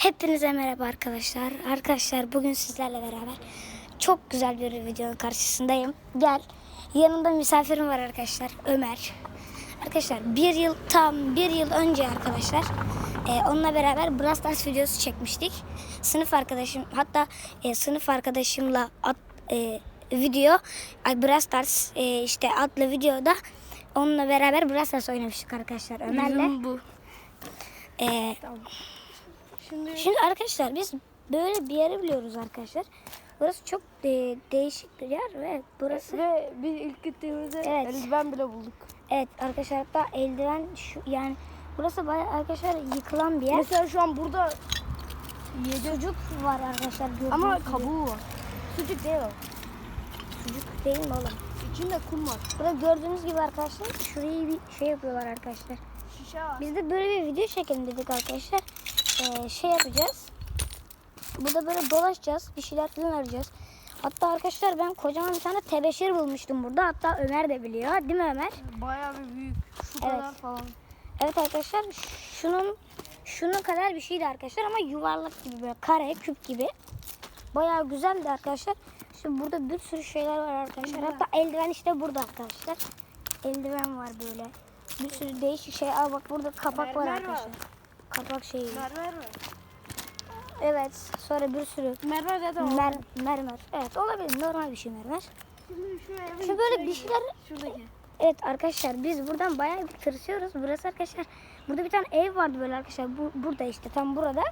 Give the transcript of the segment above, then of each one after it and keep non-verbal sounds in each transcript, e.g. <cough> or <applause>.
Hepinize merhaba arkadaşlar. Arkadaşlar bugün sizlerle beraber çok güzel bir videonun karşısındayım. Gel. Yanımda misafirim var arkadaşlar. Ömer. Arkadaşlar bir yıl tam bir yıl önce arkadaşlar e, onunla beraber Brawl Stars videosu çekmiştik. Sınıf arkadaşım hatta e, sınıf arkadaşımla at, e, video ay, Brawl Stars e, işte adlı videoda onunla beraber Brawl Stars oynamıştık arkadaşlar Ömer'le. bu. E, Şimdi Şimdi arkadaşlar biz böyle bir yeri biliyoruz arkadaşlar. Burası çok de- değişik bir yer ve burası ve biz ilk gittiğimizde Evet. eldiven bile bulduk. evet arkadaşlar hatta eldiven şu yani burası bayağı arkadaşlar yıkılan bir yer. Mesela şu an burada Sucuk var arkadaşlar ama gibi. kabuğu var. Sucuk değil o. Sucuk değil mi oğlum? İçinde kum var. Burada gördüğünüz gibi arkadaşlar şurayı bir şey yapıyorlar arkadaşlar. Şişe var. Biz de böyle bir video çekelim dedik arkadaşlar. Ee, şey yapacağız. Burada böyle dolaşacağız. Bir şeyler falan arayacağız. Hatta arkadaşlar ben kocaman bir tane tebeşir bulmuştum burada. Hatta Ömer de biliyor. Değil mi Ömer? Bayağı bir büyük. Şu Evet. kadar falan. Evet arkadaşlar şunun şunun kadar bir şeydi arkadaşlar ama yuvarlak gibi böyle kare küp gibi. Bayağı güzeldi arkadaşlar. Şimdi burada bir sürü şeyler var arkadaşlar. Hatta eldiven işte burada arkadaşlar. Eldiven var böyle. Bir sürü değişik şey. Aa bak burada kapak var Mermer arkadaşlar. var. Kapak şeyi. Mermer mi? Evet. Sonra bir sürü Mermer zaten mer mermer. Evet olabilir. Normal bir şey mermer. Şimdi şu evin Şu böyle bir şeyler Şuradaki. Evet arkadaşlar biz buradan bayağı bir tırsıyoruz. Burası arkadaşlar burada bir tane ev vardı böyle arkadaşlar. Bu, burada işte tam burada.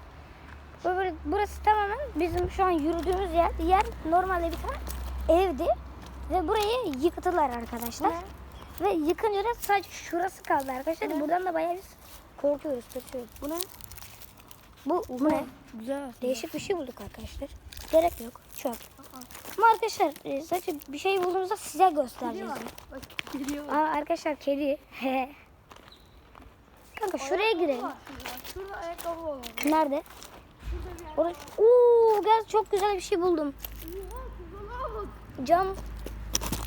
Böyle, burası tamamen bizim şu an yürüdüğümüz yer. Yer normalde bir tane evdi. Ve burayı yıktılar arkadaşlar. Ve yıkınca da sadece şurası kaldı arkadaşlar. Ne? Buradan da bayağı biz korkuyoruz, tırsıyoruz. Bu ne? Bu, bu ne? Güzel. Değişik bir şey bulduk arkadaşlar. Gerek yok. Çöp. Ama arkadaşlar e, sadece bir şey bulduğumuzda size göstereceğiz. Bak. Aa, arkadaşlar kedi. Kanka şuraya girelim. Şurada ayakkabı var. Nerede? Orası. Oo, gel çok güzel bir şey buldum. Cam.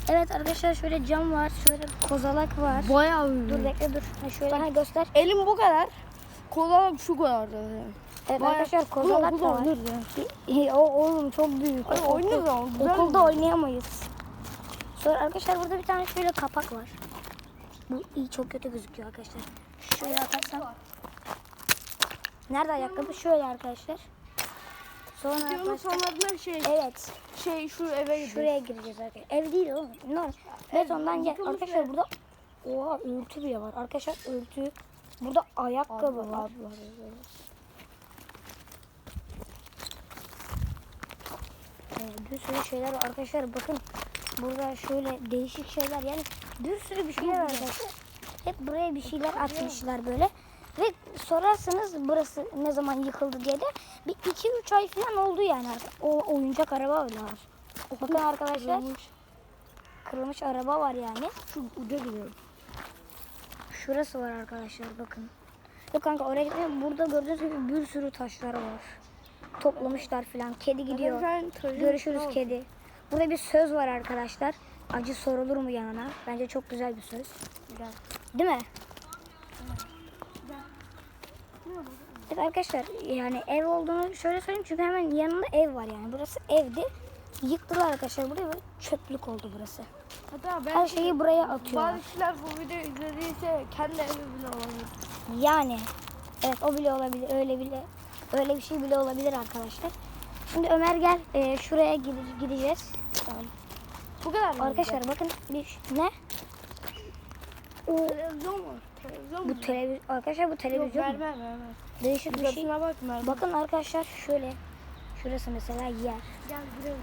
Evet arkadaşlar şöyle cam var. Şöyle kozalak var. Bayağı Dur bekle dur. Ha, şöyle ha, göster. Elim bu kadar. Kola şu kadar. Evet Bayağı- arkadaşlar kozalak da var. <laughs> o oğlum çok büyük. Ay, oynarız ama Okulda oynayamayız. Sonra arkadaşlar burada bir tane şöyle kapak var. Bu iyi çok kötü gözüküyor arkadaşlar. Şöyle atarsam. Nerede ayakkabı? Şöyle arkadaşlar. Sonra Videonun arkadaşlar. sonlarında şey Evet. şey şu eve gidiyor. Şuraya gireceğiz arkadaşlar. Ev değil oğlum. Normal. Betondan gel. Arkadaşlar ev. burada Oha örtü bile var. Arkadaşlar örtü. Burada ayakkabı Abi, var. abi. Ee, bir sürü şeyler var. Arkadaşlar bakın. Burada şöyle değişik şeyler yani bir sürü bir şeyler var arkadaşlar. Hep buraya bir şeyler atmışlar böyle. Ve sorarsanız burası ne zaman yıkıldı diye de bir 2-3 ay falan oldu yani. O oyuncak araba öyle var. Bakın arkadaşlar Kırılmış. kırılmış araba var yani. Şu uca gidiyor. Şurası var arkadaşlar bakın. Yok kanka oraya gitmeyin. Burada gördüğünüz gibi bir sürü taşlar var. Toplamışlar falan. Kedi gidiyor. Görüşürüz kedi. Burada bir söz var arkadaşlar. Acı sorulur mu yanına? Bence çok güzel bir söz. Güzel. Değil mi? Evet arkadaşlar yani ev olduğunu şöyle söyleyeyim çünkü hemen yanında ev var yani. Burası evdi. Yıktılar arkadaşlar burayı böyle çöplük oldu burası. Hatta ben Her şeyi buraya atıyorlar. bazı kişiler bu videoyu izlediyse kendi evi bile olabilir. Yani evet o bile olabilir. Öyle bile öyle bir şey bile olabilir arkadaşlar. Şimdi Ömer gel e, şuraya gide- gideceğiz. Tamam. Bu kadar mı? Arkadaşlar bakın bir ne? O Televizyon mu? Televizyon mu? bu televizyon arkadaşlar bu Yok televizyon mu? mermer mermer. Değişik bir şey. Bak. Bakın arkadaşlar şöyle şurası mesela yer. Gel gidelim.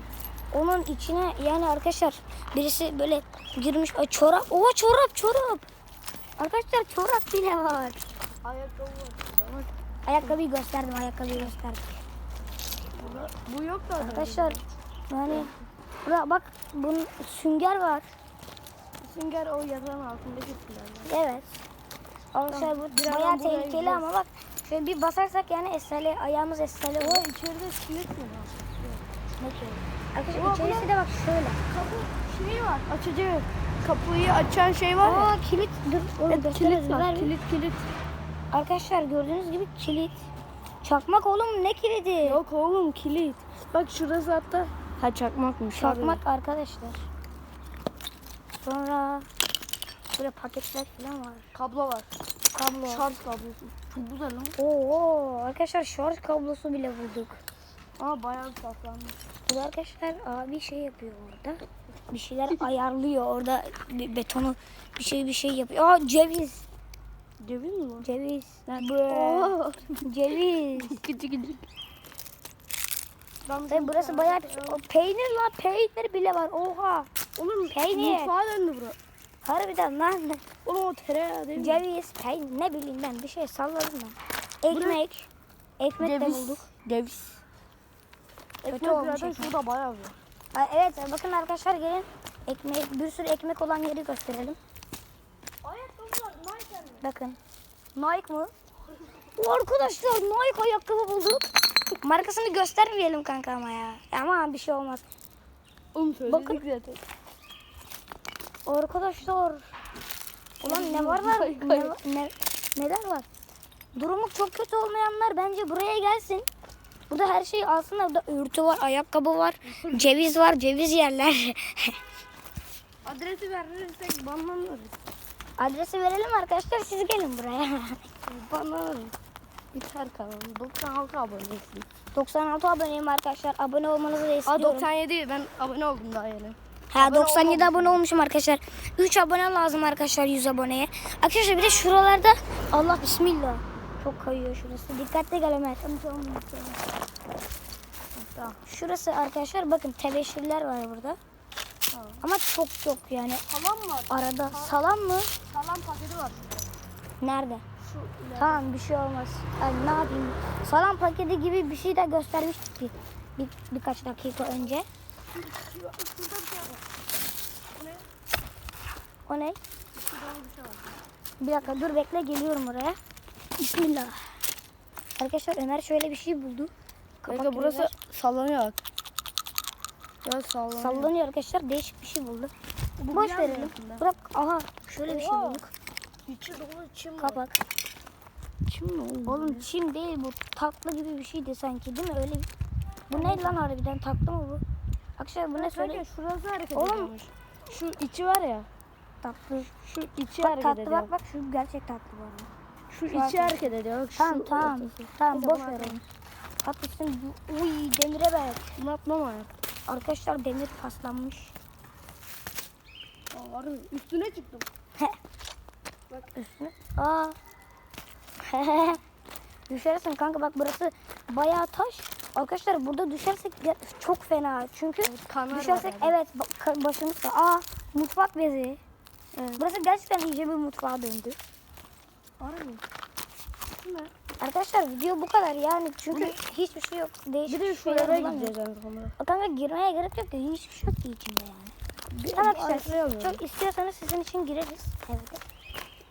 Onun içine yani arkadaşlar birisi böyle girmiş Ay, çorap. Oha çorap çorap. Arkadaşlar çorap bile var. Ayakkabı var. Ayakkabıyı gösterdim ayakkabıyı gösterdim. burada. Bu yok da. Arkadaşlar yani burada bak bunun sünger var. Sünger o yatağın altındaki sünger. Evet. Arkadaşlar bu birazdan bayağı buraya tehlikeli ama bak şöyle bir basarsak yani esale ayağımız esale olur. içeride kilit mi var? Ne ki? Arkadaşlar içerisi de bak şöyle. Kapı şeyi var. Açıcı. Kapıyı açan şey var ya. Aa kilit dur oğlum Evet, gösteririz, kilit var. ver bir. Kilit kilit. Arkadaşlar gördüğünüz gibi kilit Çakmak oğlum ne kilidi? Yok oğlum kilit. Bak şurası hatta. Ha çakmakmış. Çakmak arkadaşlar. Sonra böyle paketler falan var. Kablo var. Kablo. Şarj kablosu. Çok güzel lan. Oo arkadaşlar şarj kablosu bile bulduk. Ama bayağı saklanmış. Bu arkadaşlar abi şey yapıyor orada. Bir şeyler <laughs> ayarlıyor orada bir betonu bir şey bir şey yapıyor. Aa ceviz. Ceviz mi bu? Ceviz. Oo. <laughs> Ceviz. küçük küçük. Tabii burası bayağı peynir lan peynir bile var. Oha. Oğlum Peynir. mutfağa döndü bura. Harbiden lan. Oğlum o tereyağı değil mi? Ceviz, peynir ne bileyim ben bir şey salladım ben. Ekmek. Ekmek de bulduk. Ceviz. Kötü Ekmek olmuş zaten ekmek. şurada bayağı var. Aa, Evet bakın arkadaşlar gelin. Ekmek, bir sürü ekmek olan yeri gösterelim. Ayakkabılar Nike'den mi? Bakın. Nike mı? Arkadaşlar Nike ayakkabı bulduk. Markasını göstermeyelim kanka ama ya. Ama bir şey olmaz. Oğlum söyledik Bakın. zaten. Arkadaşlar. Ulan ne var var? Ne, ne, neler var? Durumu çok kötü olmayanlar bence buraya gelsin. Burada her şey alsınlar. Burada örtü var, ayakkabı var, ceviz var, ceviz yerler. <laughs> Adresi verirsek banlanırız. Adresi verelim arkadaşlar siz gelin buraya. <laughs> Banlanırız. Biter kanalım. 96 abonesin. 96 aboneyim arkadaşlar. Abone olmanızı da Aa istiyorum. 97 ben abone oldum daha yeni. Ha abone 97 olmamışım. abone olmuşum arkadaşlar. 3 abone lazım arkadaşlar 100 aboneye. Arkadaşlar bir de şuralarda Allah bismillah. Çok kayıyor şurası. Dikkatli gel Ömer. Tamam. Şurası arkadaşlar bakın tebeşirler var burada. Tamam. Ama çok çok yani Salam var. arada. Salam mı? Salam paketi var. Nerede? Şu ileride. Tamam bir şey olmaz. Yani ne yapayım? Salam paketi gibi bir şey de göstermiştik bir, bir birkaç dakika önce. Şurada bir şey var. Ne? O ne? Şurada bir şey var. Bir dakika dur bekle geliyorum oraya. Bismillah. Arkadaşlar Ömer şöyle bir şey buldu. Kapak Kanka burası var. sallanıyor bak. Biraz sallanıyor. sallanıyor arkadaşlar. Değişik bir şey buldu. Bu Boş verelim. Bırak aha şöyle bir şey Oha. bulduk. İçi dolu çim var. Kapak. Çim mi oğlum? Oğlum çim değil bu. Tatlı gibi bir şeydi sanki değil mi? Öyle bir... Bu ne lan harbiden? Tatlı mı bu? Arkadaşlar bu ne söyle? Şurası hareket Oğlum. ediyormuş. Şu içi var ya. Tatlı. Şu içi Bak hareket tatlı ediyor. bak bak şu gerçek tatlı bu arada. Şu Şu içi hareket- hareket ediyor. Bak, Tamam şu tamam. ortası. Tamam boş bunu verelim. Tatlısın. Uy demire bak. Bunu atmam ayak. Arkadaşlar demir paslanmış. Aa? Üstüne çıktım. Üstüne. Aa. <laughs> Düşersin kanka bak burası bayağı taş. Arkadaşlar burada düşersek çok fena. Çünkü kanar düşersek evet ba- ka- başımız da. Aa mutfak bezi. Evet. Burası gerçekten iyice bir mutfağa döndü. Ne? Arkadaşlar video bu kadar yani çünkü hiçbir şey yok. Değişik Bir de şuraya bulamıyorum. gideceğiz. Kanka girmeye gerek yok ki hiçbir şey yok ki içinde yani. Bir- Tamam bir arkadaşlar çok istiyorsanız sizin için gireriz. Evet.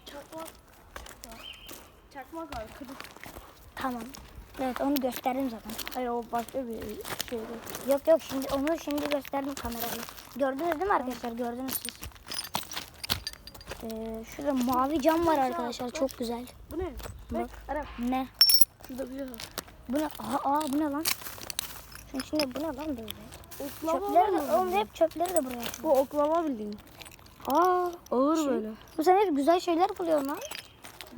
Çakmak. Çakmak var. Kırık. Tamam. Evet onu gösterdim zaten. Hayır o başka bir şeydi. Yok yok şimdi onu şimdi gösterdim kamerayla. Gördünüz değil mi arkadaşlar? Gördünüz siz. Ee, şurada mavi cam var arkadaşlar çok güzel. Bu ne? Bak. Bak. Ara. Ne? Şurada bir şey. Bu ne? Aa, aa bu ne lan? Şunun içinde bu ne lan böyle? Oklava Çöpleri de, oğlum hep çöpleri de buraya. Bu oklava bildiğin. Aa, Ağır Şey- böyle. bu sen hep güzel şeyler buluyorsun lan.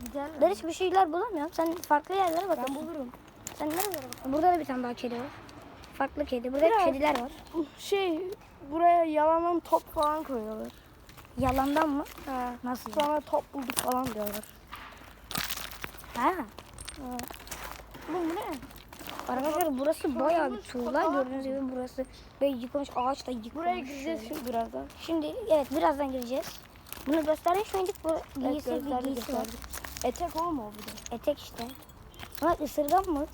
Güzel. Ben hiçbir şeyler bulamıyorum. Sen farklı yerlere Ben bakıyorsun. bulurum. Sen nerelere bakıyorsun? Burada da bir tane daha kedi var. Farklı kedi. Burada Biraz. kediler var. Şey buraya yalandan top falan koyuyorlar. Yalandan mı? Ha. Nasıl? Sonra top bulduk falan diyorlar. Ha. Oğlum bu ne? Arkadaşlar burası bayağı bir tuğla. Gördüğünüz gibi burası böyle yıkılmış. Ağaç da yıkılmış. Buraya gireceğiz şöyle. şimdi birazdan. Şimdi evet birazdan gireceğiz. Bunu göstermiş miydik? Bu giysi, Evet, bir giysi var. Etek o bir de. Etek işte. Ama ısırgan mı?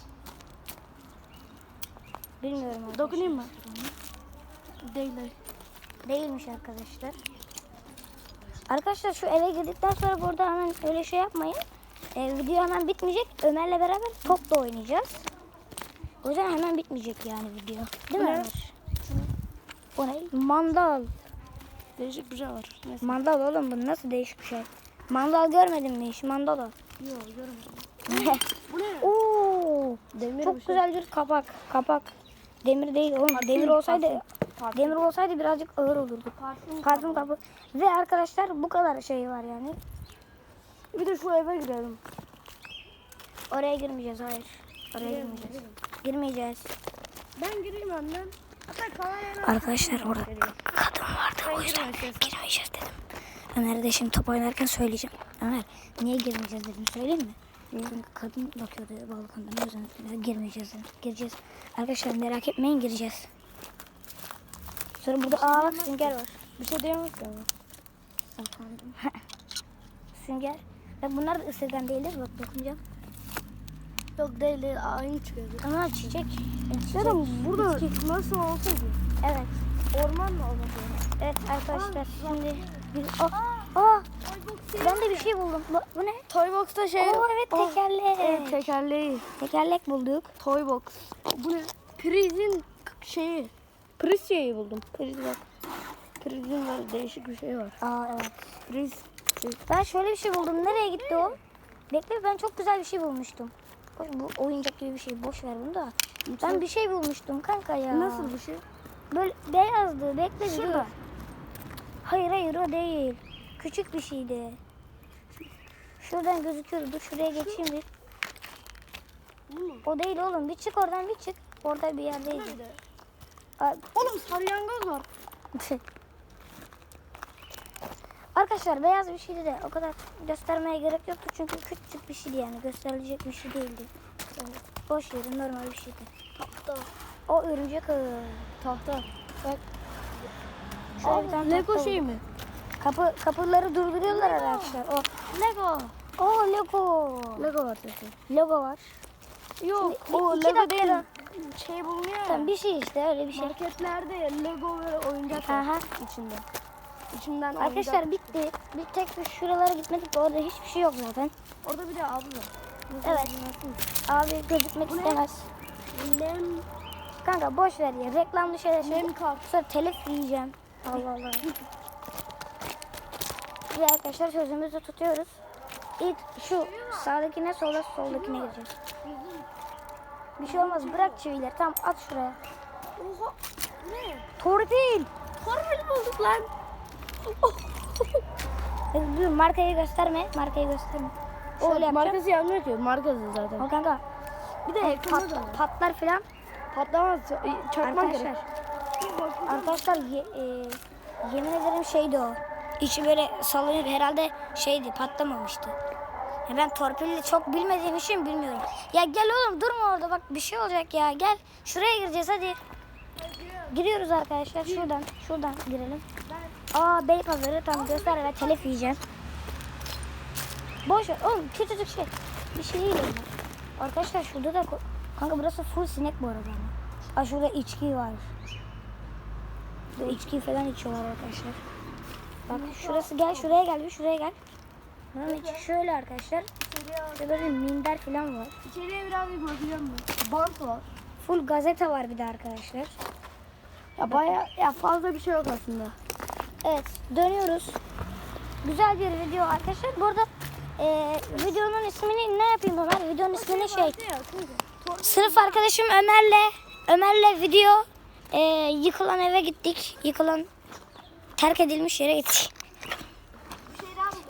Bilmiyorum arkadaşlar. Dokunayım mı? Değil değil. Değilmiş arkadaşlar. Arkadaşlar şu eve girdikten sonra burada hemen öyle şey yapmayın. Ee, video hemen bitmeyecek. Ömer'le beraber top da oynayacağız. O yüzden hemen bitmeyecek yani video. Değil mi? Ömer? O ne? Mandal. Değişik bir şey var. Neyse. Mandal oğlum bu nasıl değişik bir şey. Mandal görmedin mi hiç? Mandal al. Yok görmedim. <laughs> Bu ne? Oo, Demir Çok bir şey. güzel bir kapak. Kapak. Demir değil oğlum. Parfüm, demir olsaydı parfüm, parfüm. demir olsaydı birazcık ağır olurdu. Parfüm. Parfüm kapı. Ve arkadaşlar bu kadar şey var yani. Bir de şu eve girelim. Oraya girmeyeceğiz hayır. Oraya girmeyeceğiz. Girmeyeceğiz. Ben gireyim önden. Arkadaşlar orada kadın vardı Ben o yüzden girmeyeceğiz dedim. Ömer'e de şimdi top oynarken söyleyeceğim. Ömer niye girmeyeceğiz dedim söyleyeyim mi? Çünkü kadın bakıyordu balkondan o yüzden girmeyeceğiz. Gireceğiz. Arkadaşlar merak etmeyin gireceğiz. Sonra burada aa bak sünger var. Bir şey diyemez. Efendim. <laughs> sünger. Bak bunlar da ısırgan değildir bak dokunacağım. Yok değil değil aynı çıkıyor. Ama çiçek. çiçek. Ya da burada bitki. nasıl olsa ki? Evet. Orman mı olmadı? Evet arkadaşlar şimdi bir... Aa, aa, ben de bir şey buldum. Bu, bu ne? Toybox'ta şey... Oo evet Oh, tekerlek. Evet tekerleği. Tekerlek bulduk. Toybox. Bu ne? Prizin şeyi. Priz şeyi buldum. Priz yok. Prizin var değişik bir şey var. Aa evet. Priz. Ben şöyle bir şey buldum. Nereye gitti o? Bekle ben çok güzel bir şey bulmuştum. Bu oyuncak gibi bir şey. Boş ver bunu da. Ben bir şey bulmuştum kanka ya. Nasıl bir şey? Böyle beyazdı. Bekle. Şurada. Hayır hayır o değil. Küçük bir şeydi. Şuradan gözüküyordu. Dur şuraya geçeyim bir. O değil oğlum. Bir çık oradan bir çık. Orada bir yerdeydi. Oğlum salyangoz var. <laughs> Arkadaşlar beyaz bir şeydi de o kadar göstermeye gerek yoktu çünkü küçük bir şeydi yani gösterilecek bir şey değildi. Yani boş yeri normal bir şeydi. Tahta. O örümcek ağı. Tahta. Bak. Şöyle bir tane Lego tahta şey mi? Kapı, kapıları durduruyorlar arkadaşlar. O. Lego. O Lego. Lego var sesi. Lego var. Yok Şimdi o iki Lego dakikada- değil. Şey bulunuyor ya. Tamam bir şey işte öyle bir şey. Marketlerde Lego ve oyuncak var Aha. içinde. İçinden Arkadaşlar oyuncak. bitti. Bir tek bir şuralara gitmedik. Orada hiçbir şey yok zaten. Orada bir de abi var. Evet. Abi gözükmek istemez. Lem, Kanka boş ver ya. Reklamlı şeyler lem kap. Sonra telif yiyeceğim. Allah Allah. <laughs> Ve arkadaşlar sözümüzü tutuyoruz. İlk şu sağdakine sola soldakine gireceğiz. Bir şey olmaz bırak çivileri. Tamam at şuraya. Oha. Ne? Torpil. Torpil bulduk lan. <laughs> Dur markayı gösterme. Markayı gösterme. Şöyle yapacağım. markası yazmıyor ki. Markası zaten. O kanka. Bir de yakında da. Pat, patlar filan. Patlamaz. Çakmak Arkadaşlar. gerek. Arkadaşlar ye- e, yemin ederim şeydi o. İçi böyle sallanıyor. Herhalde şeydi patlamamıştı. Ya ben torpilli çok bilmediğim için bilmiyorum. Ya gel oğlum durma orada bak bir şey olacak ya. Gel şuraya gireceğiz hadi. Giriyoruz arkadaşlar şuradan. Şuradan girelim. Aa bey pazarı tamam göster ve telef yiyeceğim. Boş ver oğlum küçücük şey. Bir şey değil onlar. Arkadaşlar şurada da kanka burası full sinek bu arada. Aa şurada içki var. Burada içki falan içiyorlar arkadaşlar. Bak şurası gel şuraya gel bir şuraya gel. İçi şöyle arkadaşlar. Şurada böyle minder falan var. İçeriye birazcık bakacağım ben. Bant var. Full gazete var bir de arkadaşlar. Ya baya ya fazla bir şey yok aslında. Evet dönüyoruz. Güzel bir video arkadaşlar. Bu arada e, videonun ismini ne yapayım Ömer? Videonun ismini şey. Sınıf arkadaşım Ömer'le Ömer'le video e, yıkılan eve gittik. Yıkılan terk edilmiş yere gittik.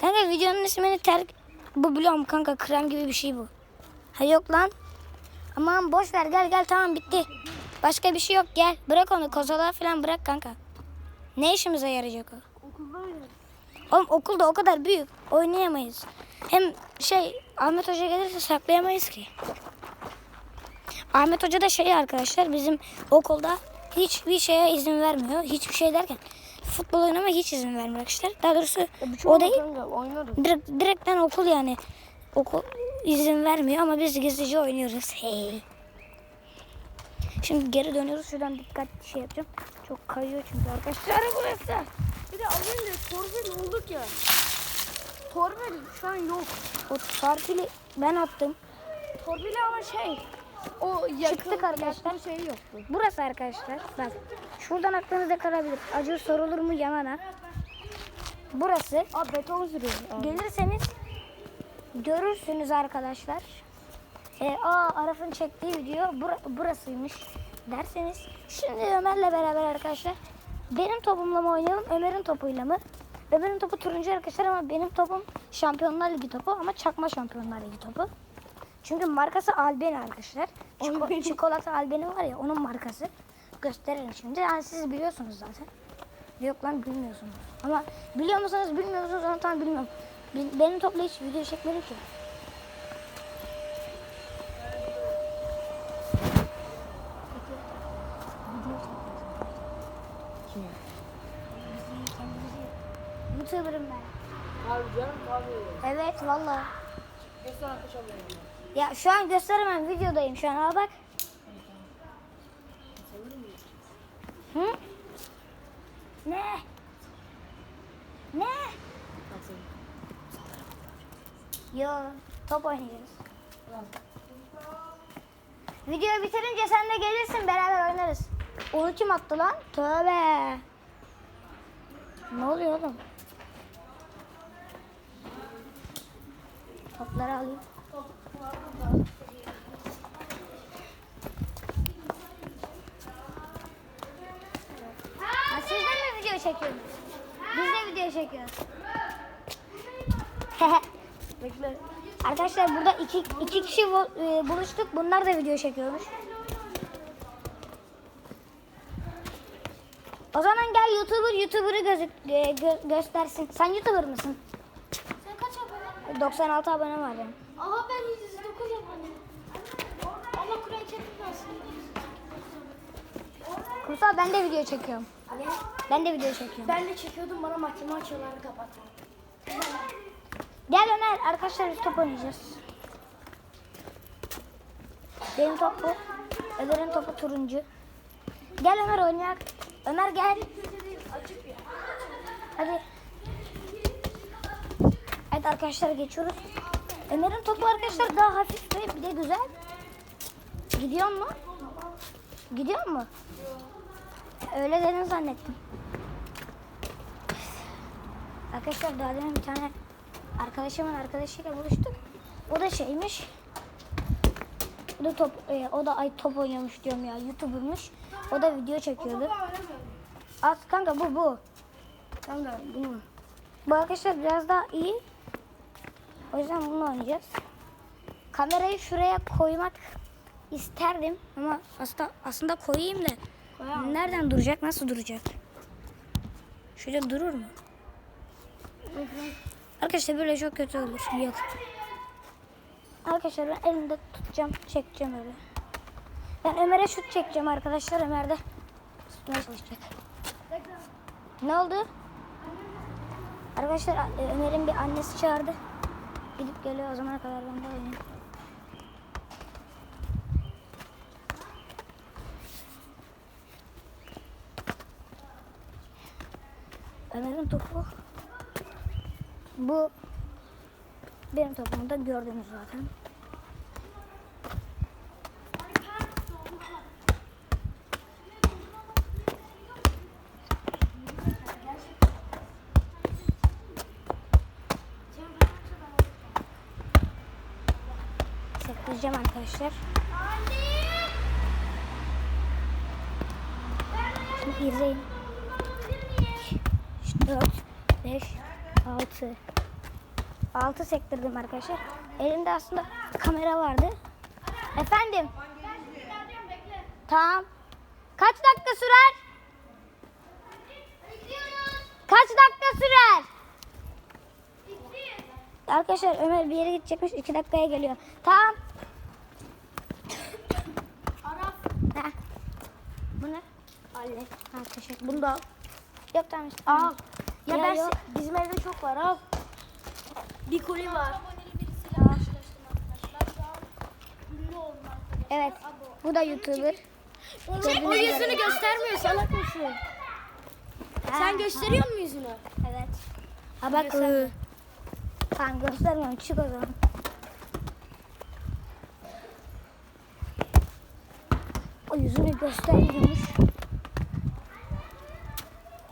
Kanka videonun ismini terk bu biliyorum kanka krem gibi bir şey bu. Ha yok lan. Aman boş ver gel gel tamam bitti. Başka bir şey yok gel. Bırak onu kozalağı falan bırak kanka. Ne işimize yarayacak o? Okulda. Oğlum okulda o kadar büyük oynayamayız. Hem şey Ahmet Hoca gelirse saklayamayız ki. Ahmet Hoca da şey arkadaşlar bizim okulda hiçbir şeye izin vermiyor. Hiçbir şey derken futbol oynamaya hiç izin vermiyor arkadaşlar. Daha doğrusu bir şey o değil. Direkt, direkten okul yani. Okul izin vermiyor ama biz gizlice oynuyoruz. Hey. Şimdi geri dönüyoruz. Şuradan dikkatli şey yapacağım. Çok kayıyor çünkü arkadaşlar burası. Bir de az önce torpil bulduk ya. Torpil şu an yok. O tarpili ben attım. Torpil ama şey. O yakın, Çıktık arkadaşlar. şey yoktu. Burası arkadaşlar. Bak. Şuradan aklınızda kalabilir. Acı sorulur mu yamana? Burası. Aa beton sürüyor. Gelirseniz görürsünüz arkadaşlar. e, aa Araf'ın çektiği video bura- burasıymış derseniz şimdi Ömer'le beraber arkadaşlar benim topumla mı oynayalım Ömer'in topuyla mı? Ömer'in topu turuncu arkadaşlar ama benim topum Şampiyonlar Ligi topu ama çakma Şampiyonlar Ligi topu. Çünkü markası Albeni arkadaşlar. Çiko- çikolata Albeni var ya onun markası. Gösteririm şimdi. Yani siz biliyorsunuz zaten. Yok lan bilmiyorsunuz. Ama biliyor musunuz bilmiyor musunuz onu tam bilmiyorum. Be- Benim topla hiç video çekmedim ki. YouTuber'ım ben. Abi canım abi. Evet valla. Göster. Ya şu an gösteremem videodayım şu an al bak. Hı? Ne? Ne? Yo top oynayacağız. Videoyu bitirince sen de gelirsin beraber oynarız. Onu kim attı lan? Tövbe. Ne oluyor oğlum? Topları alayım. Ha, siz de mi video çekiyorsunuz? Biz de video çekiyoruz. <laughs> Bekle. Arkadaşlar burada iki, iki kişi e, buluştuk. Bunlar da video çekiyormuş. O zaman gel YouTuber YouTuber'ı gözük, e, gö- göstersin. Sen YouTuber mısın? Sen kaç abone? 96 abone var benim. Aha ben 109 abone. Allah Kur'an çekmesin. Kumsal ben de video çekiyorum. Ne? Ben de video çekiyorum. Ben de çekiyordum bana mahkeme açıyorlardı kapattım. Gel Ömer arkadaşlar biz top oynayacağız. Benim top bu. Ömer'in topu turuncu. Gel Ömer oynayak. Ömer gel. Hadi. Evet arkadaşlar geçiyoruz. Ömer'in topu arkadaşlar daha hafif ve bir de güzel. Gidiyor mu? Gidiyor mu? Öyle dedin zannettim. Arkadaşlar daha demin bir tane arkadaşımın arkadaşıyla buluştuk. O da şeymiş. O da top, e, o da ay top oynuyormuş diyorum ya. YouTuber'mış. O da video çekiyordu. Az kanka bu bu. Kanka bunu. Bu arkadaşlar biraz daha iyi. O yüzden bunu oynayacağız. Kamerayı şuraya koymak isterdim ama aslında aslında koyayım da Koyamam. nereden duracak? Nasıl duracak? Şöyle durur mu? Arkadaşlar böyle çok kötü olur. Yok. Arkadaşlar ben elimde tutacağım, çekeceğim öyle. Ben Ömer'e şut çekeceğim arkadaşlar. Ömer de tutmaya çalışacak. Ne oldu? Arkadaşlar e, Ömer'in bir annesi çağırdı. Gidip geliyor o zamana kadar ben de oynayayım. Ömer'in topu bu benim topumu da gördünüz zaten. 1, 4, 5, 6. 6 sektirdim arkadaşlar. Elimde aslında kamera vardı. Efendim. Tamam. Kaç dakika sürer? Kaç dakika sürer? Arkadaşlar Ömer bir yere gidecekmiş. 2 dakikaya geliyor. Tamam. Ali. Ha teşekkür Bunu da al. Yok tamam. işte. Al. Ya Ya ben yok. bizim evde çok var al. Bir koli var. Evet. Bu da YouTuber. O yüzünü göstermiyor salak mısın? Sen gösteriyor musun yüzünü? Evet. Ha bak. ıı. Tamam göstermiyorum. Çık o zaman. O yüzünü göstermiyormuş.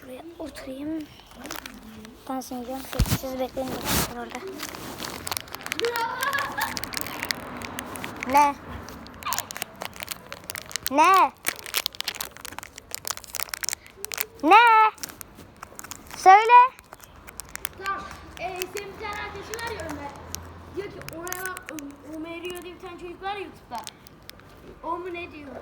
Şuraya oturayım. Dans edeceğim. Siz, bekleyin orada. Ne? Ne? Ne? Söyle. Tamam. Ee, senin bir tane arkadaşın var ya. Diyor ki ona Ömer diye bir tane çocuk var ya YouTube'da. O mu ne diyor?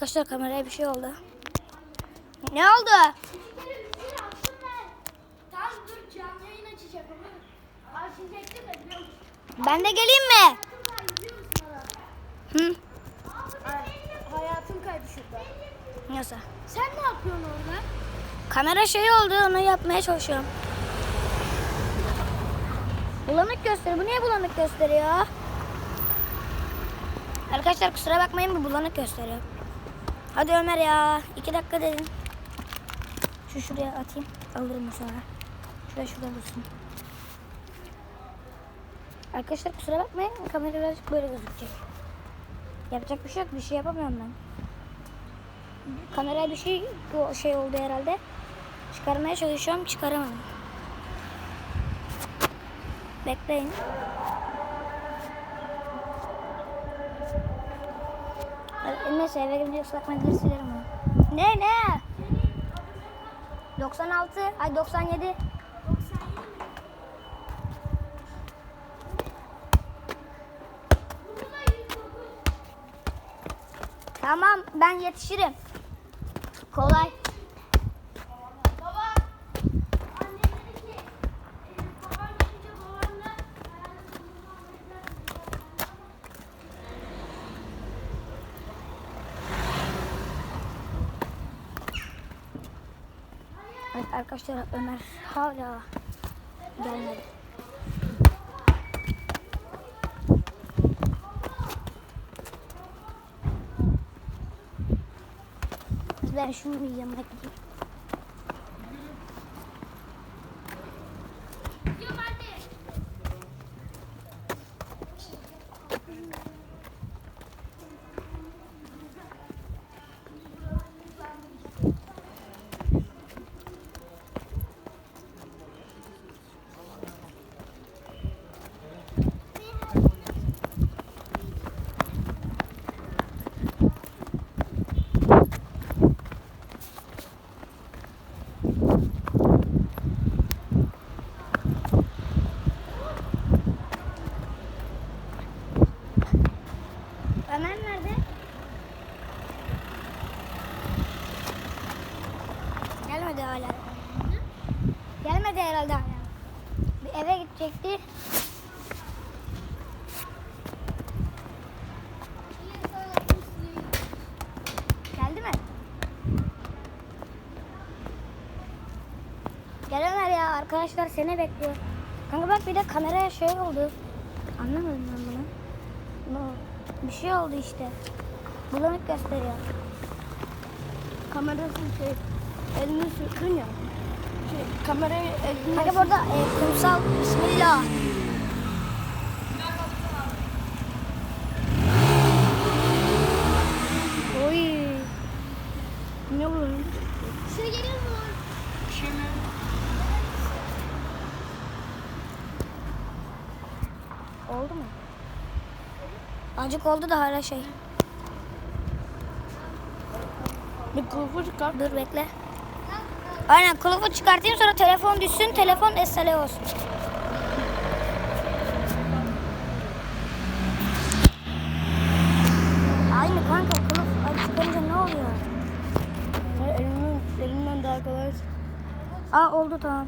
Arkadaşlar kameraya bir şey oldu. Ne oldu? Ben de geleyim mi? Hı? Hayatım kaydı şurada. Neyse. Sen ne yapıyorsun orada? Kamera şey oldu onu yapmaya çalışıyorum. Bulanık gösteriyor. Bu niye bulanık gösteriyor? Arkadaşlar kusura bakmayın bu bulanık gösteriyor. Hadi Ömer ya. iki dakika dedin. Şu şuraya atayım. Alırım sonra. Şuraya şurada dursun. Arkadaşlar kusura bakmayın. Kamera birazcık böyle gözükecek. Yapacak bir şey yok. Bir şey yapamıyorum ben. Kameraya bir şey o şey oldu herhalde. Çıkarmaya çalışıyorum. Çıkaramadım. Bekleyin. Neyse eve gidince ıslak mendil silerim onu. Ne ne? 96 ay 97 Tamam ben yetişirim. Kolay. Arkadaşlar Ömer hala gelmedi. Ben şunu bir yanına gideyim. Gidiyorum anne. Ömer nerede? Gelmedi hala. Gelmedi herhalde. Bir eve gidecekti. Geldi mi? Gel Ömer ya arkadaşlar seni bekliyor. Kanka bak bir de kameraya şey oldu. Anlamadım ben bunu. Bu bir şey oldu işte. Bulanık gösteriyor. Kamerası şey. Elini sürtün ya. Kamerayı eline Kanka burada e, kumsal bismillah. Oy. Ne bu? Şuraya geliyor mu? Oldu mu? Azıcık oldu da hala şey. Bir kılıfı çıkar. Dur bekle. Aynen kılıfı çıkartayım sonra telefon düşsün telefon SLA olsun. Aynı kanka kılıf çıkarınca ne oluyor? Elimden, elimden daha kolay. Aa oldu tamam.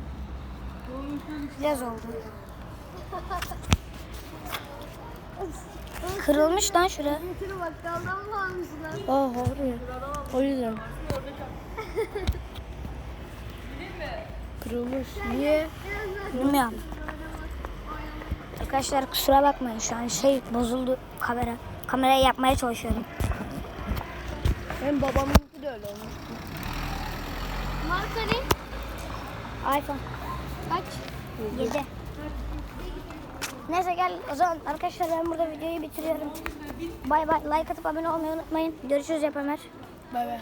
Biraz oldu. Kırılmış lan şura. Bakkaldan mı almışlar? Aa harbi. O yüzden. <laughs> Kırılmış. Niye? Bilmiyorum. Arkadaşlar kusura bakmayın şu an şey bozuldu kamera. Kamerayı yapmaya çalışıyorum. Benim babamınki de öyle olmuş. Marka ne? iPhone Kaç? 7. Neyse gel o zaman arkadaşlar ben burada videoyu bitiriyorum. Bay bay like atıp abone olmayı unutmayın. Görüşürüz Ömer. Bay bay.